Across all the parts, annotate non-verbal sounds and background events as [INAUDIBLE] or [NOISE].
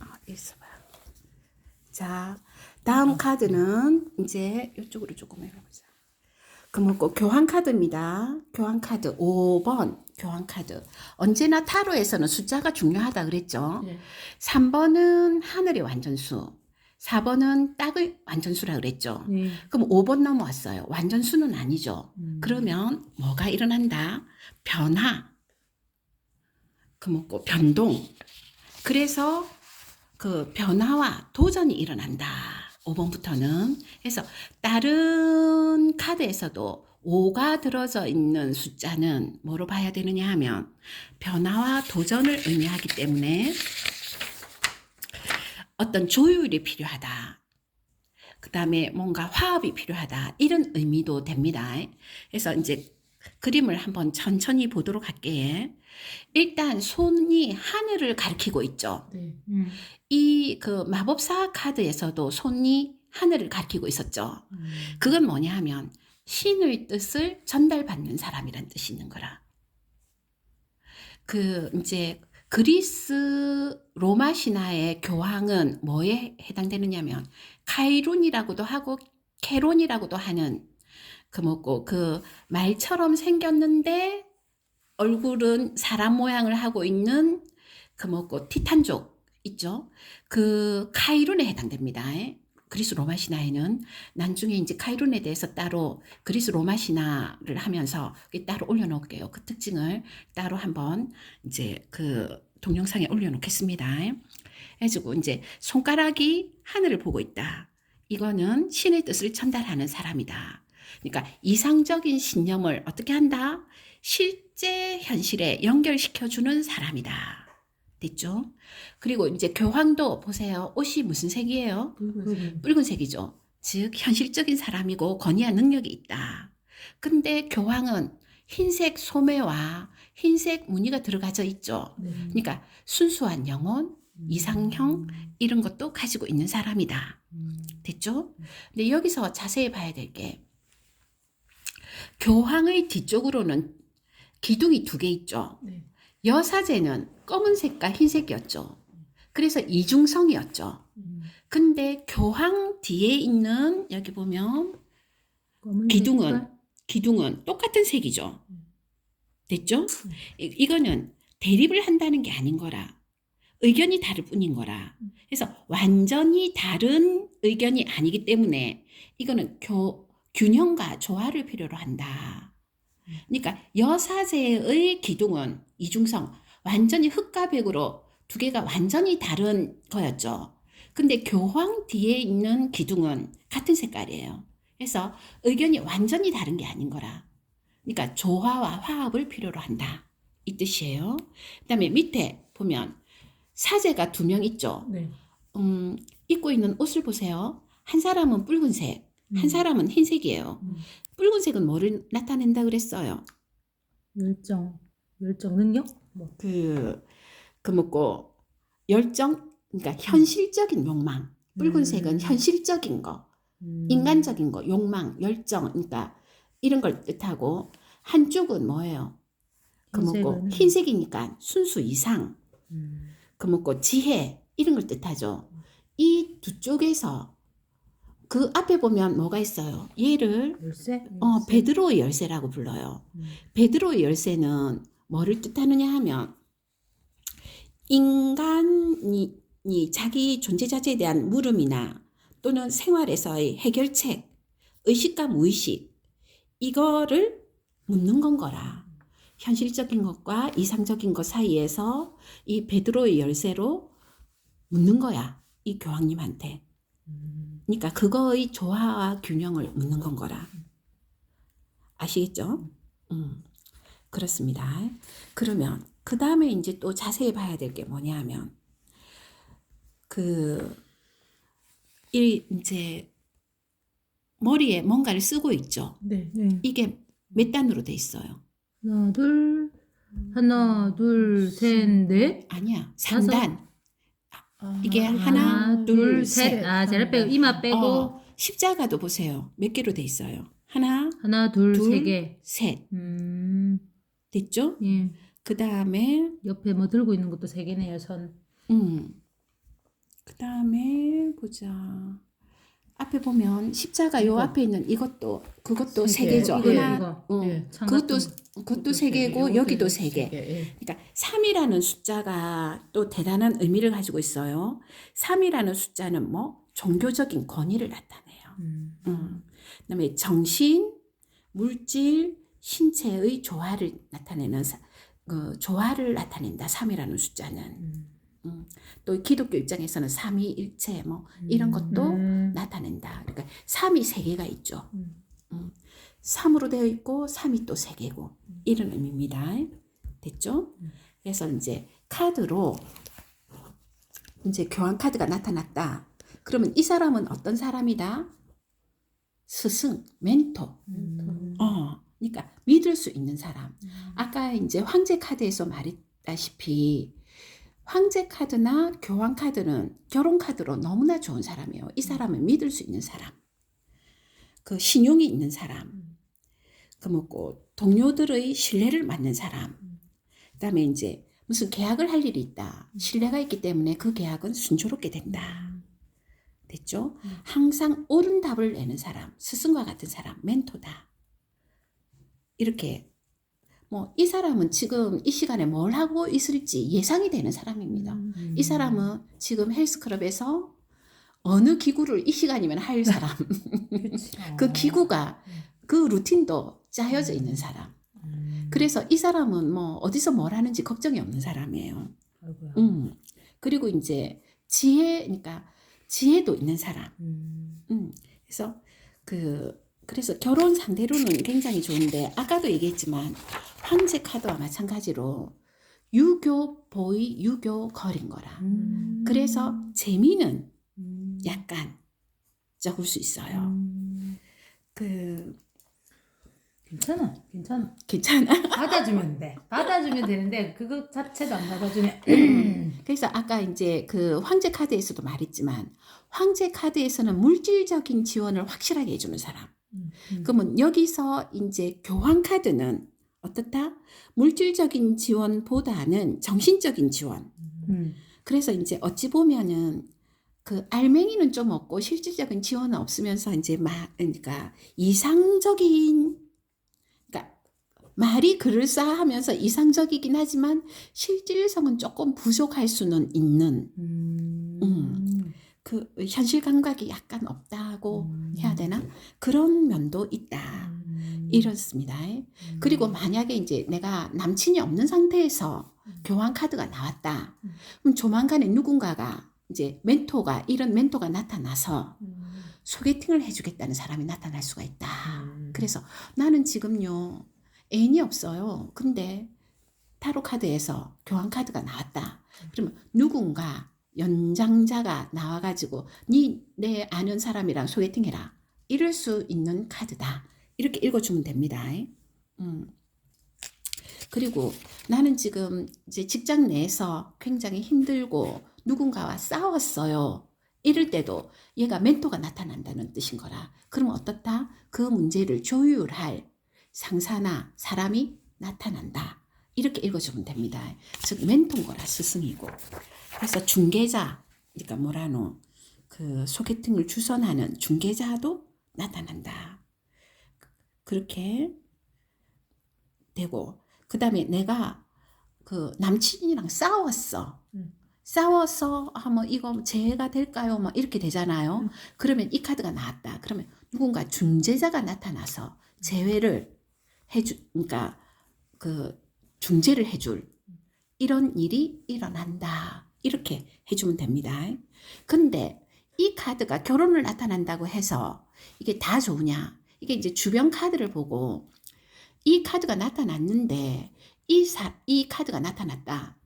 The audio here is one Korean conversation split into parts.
아, 있어봐요. 자, 다음 카드는 이제 이쪽으로 조금 해보자. 그럼 꼭 교환 카드입니다. 교환 카드 5번 교환 카드. 언제나 타로에서는 숫자가 중요하다 그랬죠. 네. 3번은 하늘의 완전수. 4번은 딱의 완전수라 그랬죠. 네. 그럼 5번 넘어왔어요. 완전수는 아니죠. 음. 그러면 뭐가 일어난다? 변화. 그 뭐고 변동. 그래서 그 변화와 도전이 일어난다. 5번부터는. 그래서 다른 카드에서도 5가 들어져 있는 숫자는 뭐로 봐야 되느냐 하면 변화와 도전을 의미하기 때문에 어떤 조율이 필요하다. 그 다음에 뭔가 화합이 필요하다. 이런 의미도 됩니다. 그래서 이제 그림을 한번 천천히 보도록 할게요. 일단 손이 하늘을 가리키고 있죠. 네. 음. 이그 마법사 카드에서도 손이 하늘을 가리키고 있었죠. 음. 그건 뭐냐 하면 신의 뜻을 전달받는 사람이란 뜻이 있는 거라. 그 이제 그리스 로마 신화의 교황은 뭐에 해당되느냐면 카이룬이라고도 하고 케론이라고도 하는 그 뭐고 그 말처럼 생겼는데 얼굴은 사람 모양을 하고 있는 그 뭐고 티탄족 있죠. 그 카이룬에 해당됩니다. 그리스 로마 신화에는 나중에 이제 카이룬에 대해서 따로 그리스 로마 신화를 하면서 따로 올려놓을게요. 그 특징을 따로 한번 이제 그 동영상에 올려놓겠습니다. 해주고 이제 손가락이 하늘을 보고 있다. 이거는 신의 뜻을 전달하는 사람이다. 그러니까 이상적인 신념을 어떻게 한다? 실제 현실에 연결시켜주는 사람이다. 됐죠? 그리고 이제 교황도 보세요. 옷이 무슨 색이에요? 붉은색. 붉은색이죠. 즉 현실적인 사람이고 건의한 능력이 있다. 근데 교황은 흰색 소매와 흰색 무늬가 들어가져 있죠. 네. 그러니까 순수한 영혼, 이상형 이런 것도 가지고 있는 사람이다. 음. 됐죠? 근데 여기서 자세히 봐야 될 게 교황의 뒤쪽으로는 기둥이 두 개 있죠. 네. 여사제는 검은색과 흰색이었죠. 그래서 이중성이었죠. 음. 근데 교황 뒤에 있는 여기 보면 기둥은? 기둥은 똑같은 색이죠. 음. 됐죠? 이- 이거는 대립을 한다는 게 아닌 거라. 의견이 다를 뿐인 거라. 음. 그래서 완전히 다른 의견이 아니기 때문에 이거는 교, 균형과 조화를 필요로 한다. 그러니까 여사제의 기둥은 이중성, 완전히 흑과 백으로 두 개가 완전히 다른 거였죠. 근데 교황 뒤에 있는 기둥은 같은 색깔이에요. 그래서 의견이 완전히 다른 게 아닌 거라. 그러니까 조화와 화합을 필요로 한다. 이 뜻이에요. 그다음에 밑에 보면 사제가 두 명 있죠. 네. 음, 입고 있는 옷을 보세요. 한 사람은 붉은색, 한 음. 사람은 흰색이에요. 음. 붉은색은 뭐를 나타낸다 그랬어요? 열정. 열정 능력? 뭐. 그, 그 뭐고, 열정, 그러니까 현실적인 욕망. 붉은색은 음. 현실적인 거, 음. 인간적인 거, 욕망, 열정, 그러니까 이런 걸 뜻하고, 한쪽은 뭐예요? 그 뭐고? 흰색이니까 순수 이상, 음. 그 뭐고, 지혜, 이런 걸 뜻하죠. 이 두 쪽에서 그 앞에 보면 뭐가 있어요? 얘를 열쇠? 어, 열쇠? 베드로의 열쇠라고 불러요. 음. 베드로의 열쇠는 뭐를 뜻하느냐 하면 인간이 이 자기 존재 자체에 대한 물음이나 또는 생활에서의 해결책, 의식과 무의식 이거를 묻는 건 거라. 현실적인 것과 이상적인 것 사이에서 이 베드로의 열쇠로 묻는 거야. 이 교황님한테. 음. 그러니까 그거의 조화와 균형을 묻는 건 거라. 아시겠죠? 음, 그렇습니다. 그러면 그 다음에 이제 또 자세히 봐야 될 게 뭐냐 하면 그, 이 이제 머리에 뭔가를 쓰고 있죠. 네. 네. 이게 몇 단으로 돼 있어요? 하나, 둘, 하나, 둘, 셋, 넷. 아니야. 다섯. 3단. 아, 이게 하나, 둘, 셋. 아, 제를 빼고 이마 빼고 어, 십자가도 보세요. 몇 개로 돼 있어요? 하나, 하나, 둘, 둘. 세 개. 셋. 음. 됐죠? 예. 그 다음에 옆에 뭐 들고 있는 것도 세 개네요, 선. 음. 그 다음에 보자. 앞에 보면 십자가 요. 앞에 있는 이것도 그것도 세세 개. 이거, 하나, 이거. 어, 예, 창 그것도 그것도 세 개고 여기도 세 개. 예. 그러니까 3이라는 숫자가 또 대단한 의미를 가지고 있어요. 3이라는 숫자는 뭐 종교적인 권위를 나타내요. 음. 음. 그다음에 정신, 물질, 신체의 조화를 나타내는 사- 그 조화를 나타낸다. 3이라는 숫자는 음. 음. 또 기독교 입장에서는 삼위일체 뭐 이런 것도 음. 나타낸다. 그러니까 3이 세 개가 있죠. 음. 음. 3으로 되어 있고 3이 또 세 개고 이런 의미입니다. 됐죠? 음. 그래서 이제 카드로 이제 교환 카드가 나타났다. 그러면 이 사람은 어떤 사람이다? 스승, 멘토. 음. 어, 그러니까 믿을 수 있는 사람. 아까 이제 황제 카드에서 말했다시피 황제 카드나 교환 카드는 결혼 카드로 너무나 좋은 사람이에요. 이 사람은 믿을 수 있는 사람. 그 신용이 있는 사람. 음. 그 뭐고 동료들의 신뢰를 받는 사람. 음. 그다음에 이제 무슨 계약을 할 일이 있다. 신뢰가 있기 때문에 그 계약은 순조롭게 된다. 됐죠? 음. 항상 옳은 답을 내는 사람, 스승과 같은 사람, 멘토다. 이렇게 뭐 이 사람은 지금 이 시간에 뭘 하고 있을지 예상이 되는 사람입니다. 음. 이 사람은 지금 헬스클럽에서 어느 기구를 이 시간이면 할 사람. [LAUGHS] [LAUGHS] 그 어. 기구가 음. 그 루틴도 짜여져 있는 사람. 음. 그래서 이 사람은 뭐 어디서 뭘 하는지 걱정이 없는 사람이에요. 아이고야. 음. 그리고 이제 지혜, 그러니까 지혜도 있는 사람. 음. 음. 그래서 그 그래서 결혼 상대로는 굉장히 좋은데 아까도 얘기했지만 황제 카드와 마찬가지로 유교 보이 유교 거린 거라. 음. 그래서 재미는 음. 약간 적을 수 있어요. 음. 그 괜찮아, 괜찮아. 괜찮아. [LAUGHS] 받아주면 돼. 받아주면 되는데 그거 자체도 안 받아주면. [CLEARS THROAT] 그래서 아까 이제 그 황제 카드에서도 말했지만 황제 카드에서는 물질적인 지원을 확실하게 해주는 사람. 음. 그러면 여기서 이제 교환 카드는 어떻다? 물질적인 지원보다는 정신적인 지원. 음. 그래서 이제 어찌 보면은 그 알맹이는 좀 없고 실질적인 지원은 없으면서 이제 막 그러니까 이상적인 그러니까 말이 그럴싸하면서 이상적이긴 하지만 실질성은 조금 부족할 수는 있는 음. 음. 그 현실 감각이 약간 없다고 음. 해야 되나 그런 면도 있다 음. 이렇습니다. 그리고 만약에 이제 내가 남친이 없는 상태에서 음. 교환 카드가 나왔다. 음. 그럼 조만간에 누군가가 이제 멘토가 이런 멘토가 나타나서 음. 소개팅을 해주겠다는 사람이 나타날 수가 있다. 음. 그래서 나는 지금요 애인이 없어요. 근데 타로 카드에서 교환 카드가 나왔다. 그러면 누군가 연장자가 나와가지고 니내 아는 사람이랑 소개팅해라. 이럴 수 있는 카드다. 이렇게 읽어주면 됩니다. 음. 그리고 나는 지금 이제 직장 내에서 굉장히 힘들고 누군가와 싸웠어요. 이럴 때도 얘가 멘토가 나타난다는 뜻인 거라. 그럼 어떻다? 그 문제를 조율할 상사나 사람이 나타난다. 이렇게 읽어주면 됩니다. 즉 멘토인 거라 스승이고. 그래서 중개자, 그러니까 뭐라노 그 소개팅을 주선하는 중개자도 나타난다. 그렇게 되고 그 다음에 내가 그 남친이랑 싸웠어. 음. 싸워서 하면 이거 재해가 될까요? 막 이렇게 되잖아요. 음. 그러면 이 카드가 나왔다. 그러면 누군가 중재자가 나타나서 재회를 해주, 그러니까 그 중재를 해줄 이런 일이 일어난다. 이렇게 해주면 됩니다. 근데 이 카드가 결혼을 나타난다고 해서 이게 다 좋으냐? 이게 이제 주변 카드를 보고 이 카드가 나타났는데 이, 사, 이 카드가 나타났다.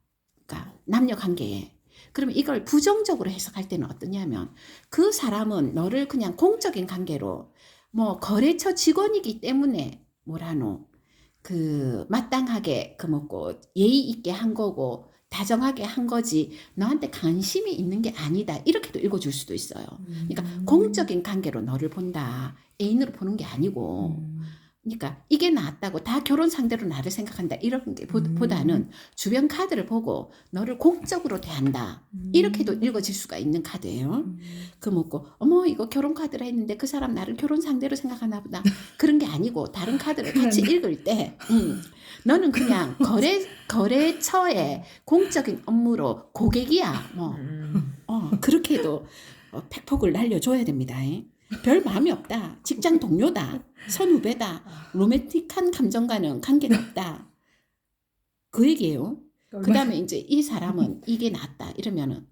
그러니까 남녀 관계에. 그러면 이걸 부정적으로 해석할 때는 어떠냐면 그 사람은 너를 그냥 공적인 관계로 뭐 거래처 직원이기 때문에 뭐라노 그 마땅하게 그 뭐고 예의 있게 한 거고 다정하게 한 거지 너한테 관심이 있는 게 아니다 이렇게도 읽어줄 수도 있어요. 그러니까 음. 공적인 관계로 너를 본다 애인으로 보는 게 아니고 음. 그러니까 이게 낫다고 다 결혼 상대로 나를 생각한다 이런 게 보- 음. 보다는 주변 카드를 보고 너를 공적으로 대한다 이렇게도 읽어질 수가 있는 카드예요. 음. 그 먹고 어머 이거 결혼 카드라 했는데 그 사람 나를 결혼 상대로 생각하나 보다 그런 게 아니고 다른 카드를 같이 읽을 때 음, 너는 그냥 [LAUGHS] 거래 거래처의 공적인 업무로 고객이야 뭐 음. 어, 그렇게도 어, 팩폭을 날려줘야 됩니다. 잉? 별 마음이 없다. 직장 동료다. 선후배다. 로맨틱한 감정과는 관계가 없다. 그 얘기예요. 그 다음에 이제 이 사람은 이게 낫다. 이러면은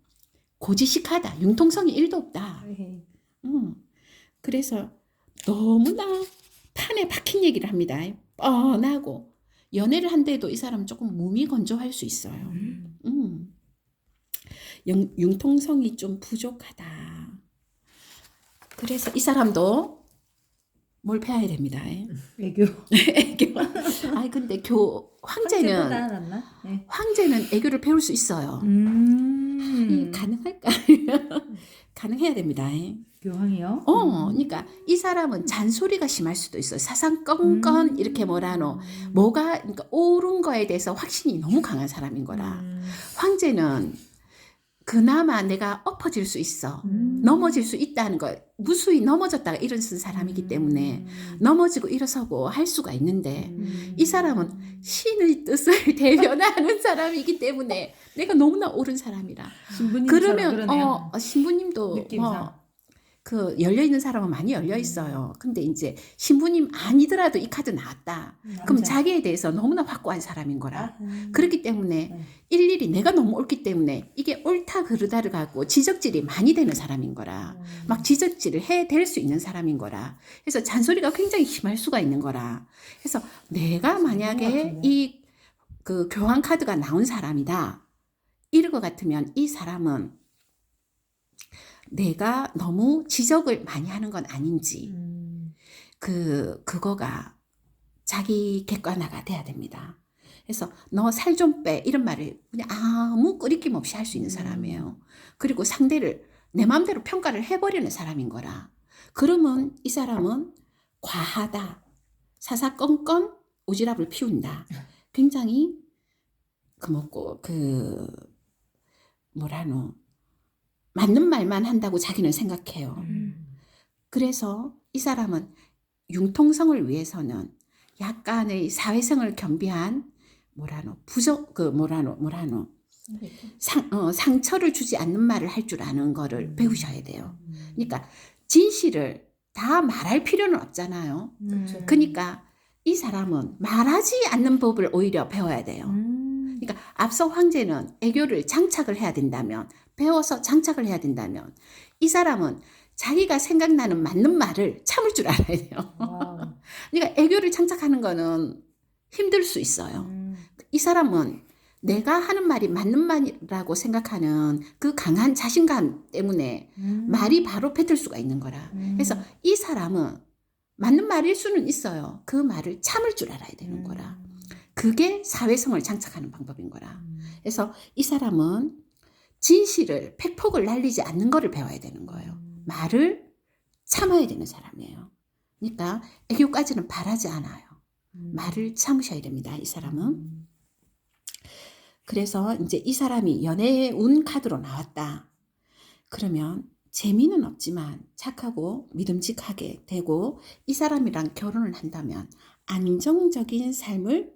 고지식하다. 융통성이 일도 없다. 음. 그래서 너무나 판에 박힌 얘기를 합니다. 뻔하고. 연애를 한데도 이 사람은 조금 몸이 건조할 수 있어요. 음. 음. 영, 융통성이 좀 부족하다. 그래서 이 사람도 뭘 배워야 됩니다. [LAUGHS] 애교. 애교. 아니 근데 교 황제는? 네. 황제는 애교를 배울 수 있어요. 음. 이 가능할까? [LAUGHS] 가능해야 됩니다. 교황이요? 어, 그러니까 이 사람은 잔소리가 심할 수도 있어요. 사상건건 음. 이렇게 뭐라노. 뭐가 그러니까 옳은 거에 대해서 확신이 너무 강한 사람인 거라. 음. 황제는 그나마 내가 엎어질 수 있어. 음. 넘어질 수 있다는 거. 무수히 넘어졌다가 일어선 사람이기 때문에 음. 넘어지고 일어서고 할 수가 있는데 음. 이 사람은 신의 뜻을 [LAUGHS] 대변하는 사람이기 때문에 내가 너무나 옳은 사람이라. 신부님처럼 그러면. 어, 어, 신부님도. 뭐, 그 열려 있는 사람은 많이 열려 있어요. 근데 이제 신부님 아니더라도 이 카드 나왔다. 그럼 남자. 자기에 대해서 너무나 확고한 사람인 거라. 아, 그렇기 때문에 네. 일일이 내가 너무 옳기 때문에 이게 옳다 그르다를 갖고 지적질이 많이 되는 사람인 거라. 음. 막 지적질을 해댈 수 있는 사람인 거라. 그래서 잔소리가 굉장히 심할 수가 있는 거라. 그래서 내가 만약에. 이 그 교환 카드가 나온 사람이다. 이럴 것 같으면 이 사람은 내가 너무 지적을 많이 하는 건 아닌지 음. 그 그거가 자기 객관화가 돼야 됩니다. 그래서 너 살 좀 빼 이런 말을 그냥 아무 끄리낌 없이 할 수 있는 음. 사람이에요. 그리고 상대를 내 마음대로 평가를 해버리는 사람인 거라. 그러면 이 사람은 과하다, 사사건건 오지랖을 피운다. 굉장히 그 뭐고 그 뭐라노 맞는 말만 한다고 자기는 생각해요. 음. 그래서 이 사람은 융통성을 위해서는 약간의 사회성을 겸비한 뭐라노 부적 그 뭐라노 뭐라노 상, 어, 상처를 주지 않는 말을 할 줄 아는 거를 음. 배우셔야 돼요. 그러니까 진실을 다 말할 필요는 없잖아요. 음. 그러니까 이 사람은 말하지 않는 법을 오히려 배워야 돼요. 음. 그러니까 앞서 황제는 애교를 장착을 해야 된다면 배워서 장착을 해야 된다면 이 사람은 자기가 생각나는 맞는 말을 참을 줄 알아야 돼요. 와우. [LAUGHS] 그러니까 애교를 장착하는 거는 힘들 수 있어요. 음. 이 사람은 내가 하는 말이 맞는 말이라고 생각하는 그 강한 자신감 때문에 음. 말이 바로 뱉을 수가 있는 거라. 음. 그래서 이 사람은 맞는 말일 수는 있어요. 그 말을 참을 줄 알아야 되는 음. 거라. 그게 사회성을 장착하는 방법인 거라. 음. 그래서 이 사람은 진실을 팩폭을 날리지 않는 거를 배워야 되는 거예요. 음. 말을 참아야 되는 사람이에요. 그러니까 애교까지는 바라지 않아요. 음. 말을 참으셔야 됩니다. 이 사람은. 음. 그래서 이제 이 사람이 연애의 운 카드로 나왔다. 그러면 재미는 없지만 착하고 믿음직하게 되고 이 사람이랑 결혼을 한다면 안정적인 삶을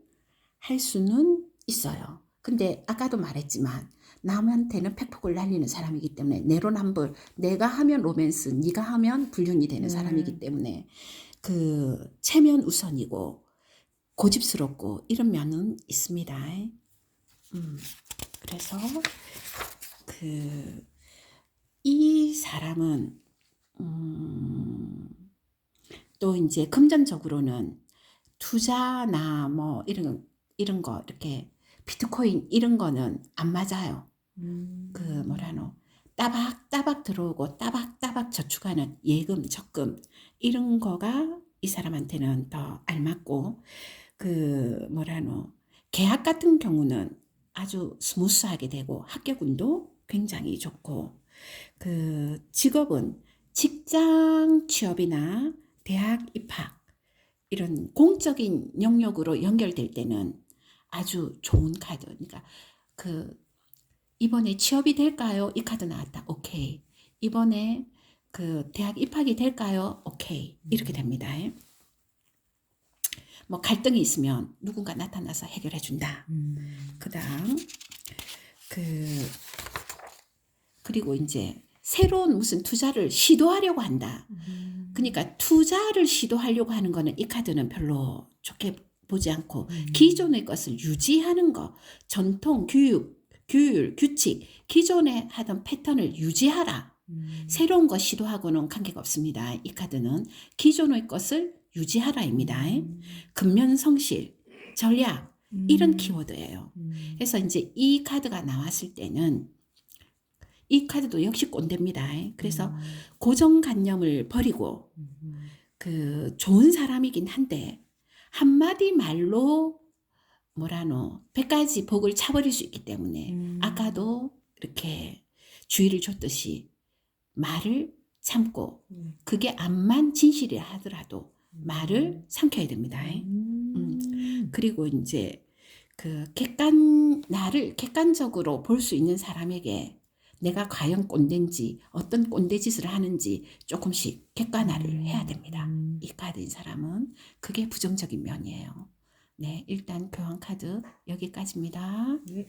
할 수는 있어요. 근데 아까도 말했지만 남한테는 팩폭을 날리는 사람이기 때문에 내로남불 내가 하면 로맨스 네가 하면 불륜이 되는 음. 사람이기 때문에 그 체면 우선이고 고집스럽고 이런 면은 있습니다. 음, 그래서 그 이 사람은 음, 또 이제 금전적으로는 투자나 뭐 이런 이런 거 이렇게 비트코인 이런 거는 안 맞아요. 음. 그 뭐라노 따박따박 들어오고 따박따박 저축하는 예금 적금 이런 거가 이 사람한테는 더 알맞고 그 뭐라노 계약 같은 경우는 아주 스무스하게 되고 합격운도 굉장히 좋고 그 직업은 직장 취업이나 대학 입학 이런 공적인 영역으로 연결될 때는 아주 좋은 카드. 그러니까 그 이번에 취업이 될까요? 이 카드 나왔다. 오케이. 이번에 그 대학 입학이 될까요? 오케이. 이렇게 됩니다. 뭐 갈등이 있으면 누군가 나타나서 해결해 준다. 음. 그다음 그 그리고 이제 새로운 무슨 투자를 시도하려고 한다. 음. 그러니까 투자를 시도하려고 하는 거는 이 카드는 별로 좋게 보지 않고 음. 기존의 것을 유지하는 거, 전통, 교육, 규율, 규칙, 기존에 하던 패턴을 유지하라. 음. 새로운 거 시도하고는 관계가 없습니다. 이 카드는 기존의 것을 유지하라입니다. 음. 근면 성실, 전략 이런 음. 키워드예요. 음. 그래서 이제 이 카드가 나왔을 때는 이 카드도 역시 꼰대입니다. 그래서 음. 고정관념을 버리고 음. 그 좋은 사람이긴 한데 한마디 말로 뭐라노 백가지 복을 차버릴 수 있기 때문에 음. 아까도 이렇게 주의를 줬듯이 말을 참고 음. 그게 암만 진실이라 하더라도 말을 삼켜야 됩니다. 음. 그리고 이제 그 객관 나를 객관적으로 볼 수 있는 사람에게 내가 과연 꼰대인지 어떤 꼰대 짓을 하는지 조금씩 객관화를 해야 됩니다. 음. 이 카드인 사람은 그게 부정적인 면이에요. 네, 일단 교환 카드 여기까지입니다. 네.